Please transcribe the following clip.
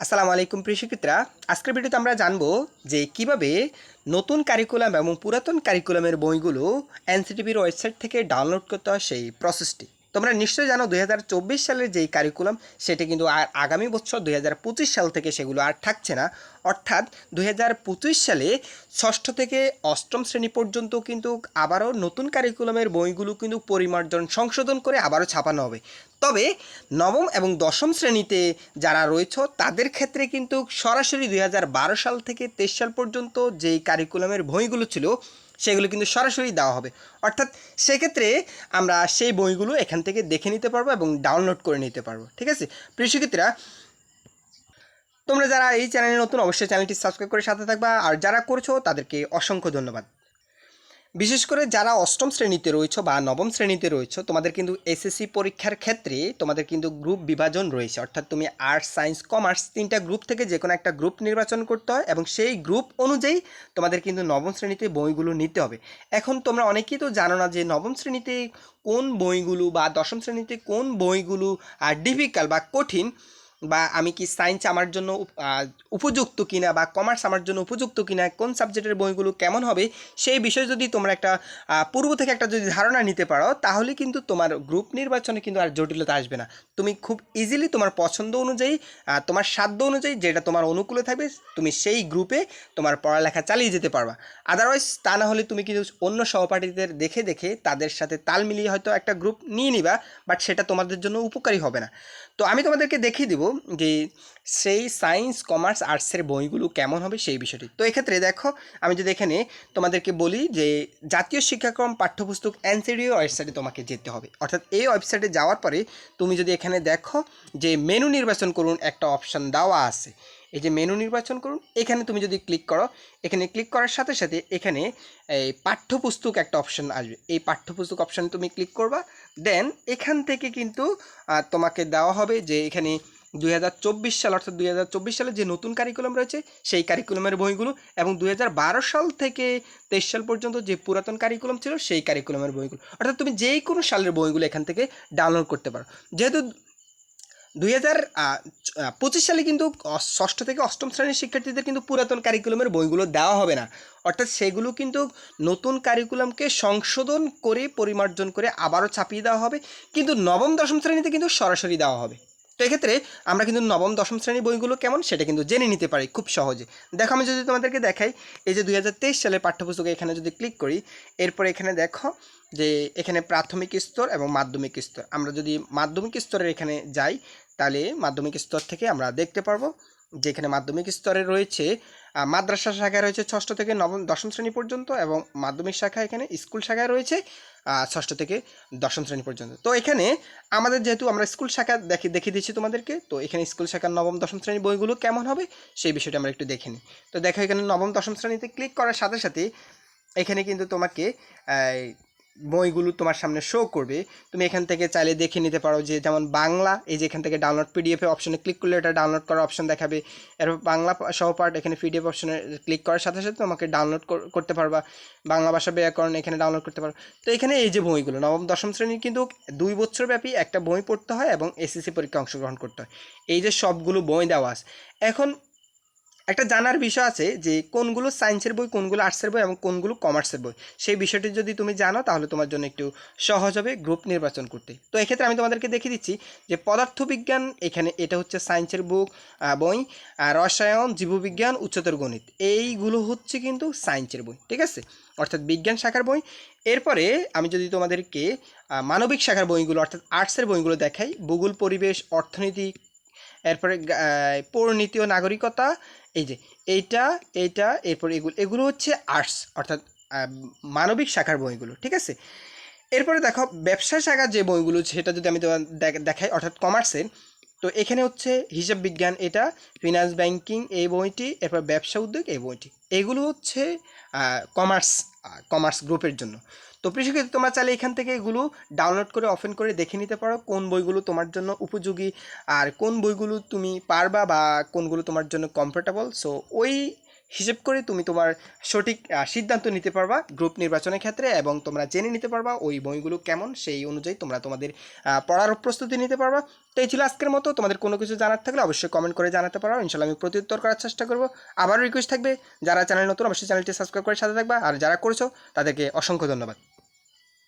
আসসালামু আলাইকুম প্রিয় শিক্ষিতরা। আজকের ভিডিওতে আমরা জানব যে কীভাবে নতুন কারিকুলাম এবং পুরাতন কারিকুলামের বইগুলো এনসিটিভির ওয়েবসাইট থেকে ডাউনলোড করতে হয় সেই প্রসেসটি তোমরা নিশ্চয়ই জানো দুই হাজার চব্বিশ সালের যেই কারিকুলাম সেটি কিন্তু আর আগামী বছর দুই হাজার পঁচিশ সাল থেকে সেগুলো আর থাকছে না। অর্থাৎ দুই হাজার পঁচিশ সালে ষষ্ঠ থেকে অষ্টম শ্রেণি পর্যন্ত কিন্তু আবারও নতুন কারিকুলামের বইগুলো কিন্তু পরিমার্জন, সংশোধন করে আবারও ছাপানো হবে। তবে নবম এবং দশম শ্রেণীতে যারা রয়েছে, তাদের ক্ষেত্রে কিন্তু সরাসরি দুই হাজার বারো সাল থেকে তেইশ সাল পর্যন্ত যেই কারিকুলামের বইগুলো ছিল সেগুলো কিন্তু সরাসরি দেওয়া হবে। অর্থাৎ সেক্ষেত্রে আমরা সেই বইগুলো এখান থেকে দেখে নিতে পারব এবং ডাউনলোড করে নিতে পারব, ঠিক আছে? প্রিয় শিক্ষিতরা তোমরা যারা এই চ্যানেলে নতুন, অবশ্যই চ্যানেলটি সাবস্ক্রাইব করে সাথে থাকবা। আর যারা করছ, তাদেরকে অসংখ্য ধন্যবাদ। বিশেষ করে যারা অষ্টম শ্রেণীতে রয়েছে বা নবম শ্রেণীতে রয়েছে, তোমাদের কিন্তু এসএসসি পরীক্ষার ক্ষেত্রে তোমাদের কিন্তু গ্রুপ বিভাজন রয়েছে। অর্থাৎ তুমি আর্টস সায়েন্স কমার্স তিনটা গ্রুপ থেকে যে কোনো একটা গ্রুপ নির্বাচন করতে হয় এবং সেই গ্রুপ অনুযায়ী তোমাদের কিন্তু নবম শ্রেণীতে বইগুলো নিতে হবে। এখন তোমরা অনেকেই তো জানো না যে নবম শ্রেণীতে কোন বইগুলো বা দশম শ্রেণীতে কোন বইগুলো আর ডিফিকাল্ট বা কঠিন বা আমি কি সায়েন্স আমার জন্য উপযুক্ত কিনা বা কমার্স আমার জন্য উপযুক্ত কিনা, কোন সাবজেক্টের বইগুলো কেমন হবে, সেই বিষয়ে যদি তোমরা একটা পূর্ব থেকে একটা যদি ধারণা নিতে পারো, তাহলে কিন্তু তোমার গ্রুপ নির্বাচনে কিন্তু আর জটিলতা আসবে না। তুমি খুব ইজিলি তোমার পছন্দ অনুযায়ী তোমার সাধ্য অনুযায়ী যেটা তোমার অনুকূলে থাকবে, তুমি সেই গ্রুপে তোমার পড়ালেখা চালিয়ে যেতে পারবা। আদারওয়াইজ তা না হলে তুমি কিন্তু অন্য সহপাঠীদের দেখে দেখে তাদের সাথে তাল মিলিয়ে হয়তো একটা গ্রুপ নিয়ে নিবা বাট সেটা তোমাদের জন্য উপকারী হবে না। তো আমি তোমাদেরকে দেখিয়ে দেবো যে সেই সায়েন্স কমার্স আর্টসের বইগুলো কেমন হবে সেই বিষয়টি। তো এক্ষেত্রে দেখো, আমি যদি এখানে তোমাদেরকে বলি যে জাতীয় শিক্ষাক্রম পাঠ্যপুস্তক এনসিডিও ওয়েবসাইটে তোমাকে যেতে হবে। অর্থাৎ এই ওয়েবসাইটে যাওয়ার পরে তুমি যদি এখানে দেখো যে মেনু নির্বাচন করুন একটা অপশান দেওয়া আছে। এই যে মেনু নির্বাচন করুন, এখানে তুমি যদি ক্লিক করো, এখানে ক্লিক করার সাথে সাথে এখানে এই পাঠ্যপুস্তক একটা অপশন আসবে। এই পাঠ্যপুস্তক অপশানে তুমি ক্লিক করবা দেন এখান থেকে কিন্তু তোমাকে দেওয়া হবে যে এখানে দুই হাজার চব্বিশ সাল, অর্থাৎ দুই হাজার চব্বিশ সালে যে নতুন কারিকুলাম রয়েছে, সেই কারিকুলামের বইগুলো এবং দুই হাজার বারো সাল থেকে তেইশ সাল পর্যন্ত যে পুরাতন কারিকুলাম ছিল, সেই কারিকুলামের বইগুলো। অর্থাৎ তুমি যেই কোনো সালের বইগুলো এখান থেকে ডাউনলোড করতে পারো। যেহেতু দুই হাজার পঁচিশ সালে কিন্তু ষষ্ঠ থেকে অষ্টম শ্রেণির শিক্ষার্থীদের কিন্তু পুরাতন কারিকুলামের বইগুলো দেওয়া হবে না। অর্থাৎ সেগুলো কিন্তু নতুন কারিকুলামকে সংশোধন করে, পরিমার্জন করে আবারও ছাপিয়ে দেওয়া হবে। কিন্তু নবম, দশম শ্রেণীতে কিন্তু সরাসরি দেওয়া হবে। তো এক্ষেত্রে আমরা কিন্তু নবম, দশম শ্রেণির বইগুলো কেমন সেটা কিন্তু জেনে নিতে পারি খুব সহজে। দেখো, আমি যদি তোমাদেরকে দেখাই, এই যে দুই সালের পাঠ্যপুস্তকে এখানে যদি ক্লিক করি, এরপরে এখানে দেখো যে এখানে প্রাথমিক স্তর এবং মাধ্যমিক স্তর। আমরা যদি মাধ্যমিক স্তরের এখানে যাই, তাহলে মাধ্যমিক স্তর থেকে আমরা দেখতে পারব যে এখানে মাধ্যমিক স্তরে রয়েছে মাদ্রাসা শাখায় রয়েছে ষষ্ঠ থেকে নবম, দশম শ্রেণি পর্যন্ত এবং মাধ্যমিক শাখা এখানে স্কুল শাখায় রয়েছে ষষ্ঠ থেকে দশম শ্রেণি পর্যন্ত। তো এখানে আমাদের যেহেতু আমরা স্কুল শাখা দেখে, দেখিয়ে দিচ্ছি তোমাদেরকে, তো এখানে স্কুল শাখার নবম, দশম শ্রেণি বইগুলো কেমন হবে সেই বিষয়টা আমরা একটু দেখে নিই। তো দেখো এখানে নবম, দশম শ্রেণীতে ক্লিক করার সাথে সাথে এখানে কিন্তু তোমাকে বইগুলো তোমার সামনে শো করবে, তুমি এখান থেকে চাইলে দেখে নিতে পারো যে যেমন বাংলা, এই যে এখান থেকে ডাউনলোড পিডিএফ অপশনে ক্লিক করলে এটা ডাউনলোড করার অপশন দেখাবে। এরপর বাংলা সহপাঠ এখানে পিডিএফ অপশনে ক্লিক করার সাথে সাথে তোমাকে ডাউনলোড করতে পারবা। বাংলা ভাষা ব্যাকরণ এখানে ডাউনলোড করতে পারো। তো এখানে এই যে বইগুলো, নবম, দশম শ্রেণির কিন্তু দুই বছর ব্যাপী একটা বই পড়তে হয় এবং এসএসসি পরীক্ষা অংশগ্রহণ করতে হয়। এই যে সবগুলো বই দেওয়া আছে। এখন একটা জানার বিষয় আছে যে কোনগুলো সায়েন্সের বই কোনগুলো আর্টসের বই এবং কোনগুলো কমার্সের বই। সেই বিষয়টি যদি তুমি জানো তাহলে তোমার জন্য একটু সহজ হবে গ্রুপ নির্বাচন করতে। তো এক্ষেত্রে আমি তোমাদেরকে দেখিয়ে দিচ্ছি যে পদার্থবিজ্ঞান এখানে এটা হচ্ছে সায়েন্সের বুক বই রসায়ন জীববিজ্ঞান উচ্চতর গণিত। এইগুলো হচ্ছে কিন্তু সায়েন্সের বই ঠিক আছে? অর্থাৎ বিজ্ঞান শাখার বই। এরপরে আমি যদি তোমাদেরকে মানবিক শাখার বইগুলো অর্থাৎ আর্টসের বইগুলো দেখাই ভূগোল পরিবেশ অর্থনীতি এরপরে আহ, পৌরনীতি ও নাগরিকতা এই যে, এইটা এইটা, এরপর এগুলো এগুলো হচ্ছে আর্টস, অর্থাৎ মানবিক শাখার বইগুলো, ঠিক আছে? এরপরে দেখো, ব্যবসা শাখার যে বইগুলো, সেটা যদি আমি তোমার দেখাই, অর্থাৎ কমার্সের, তো এখানে হচ্ছে হিসাব বিজ্ঞান এটা ফিনান্স ব্যাংকিং এই বইটি, এরপর ব্যবসা উদ্যোগ এই বইটি। এগুলো হচ্ছে কমার্স কমার্স গ্রুপের জন্য। তো কৃষিকে তোমরা চাইলে এখান থেকে এগুলো ডাউনলোড করে ওপেন করে দেখে নিতে পারো, কোন বইগুলো তোমার জন্য উপযোগী আর কোন বইগুলো তুমি পারবা বা কোনগুলো তোমার জন্য কমফোর্টেবল সো ওই হিসেব করে তুমি তোমার সঠিক সিদ্ধান্ত নিতে পারবা গ্রুপ নির্বাচনের ক্ষেত্রে এবং তোমরা জেনে নিতে পারবা ওই বইগুলো কেমন, সেই অনুযায়ী তোমরা তোমাদের পড়ার প্রস্তুতি নিতে পারবা। তো এই ছিল আজকের মতো। তোমাদের কোনো কিছু জানার থাকলে অবশ্যই কমেন্ট করে জানাতে পারো। ইনশাল্লাহ আমি প্রত্যুত্তর করার চেষ্টা করব। আবারও রিকোয়েস্ট থাকবে, যারা চ্যানেল নতুন, অবশ্যই চ্যানেলটি সাবস্ক্রাইব করে সাথে থাকবা। আর যারা করেছ, তাদেরকে অসংখ্য ধন্যবাদ।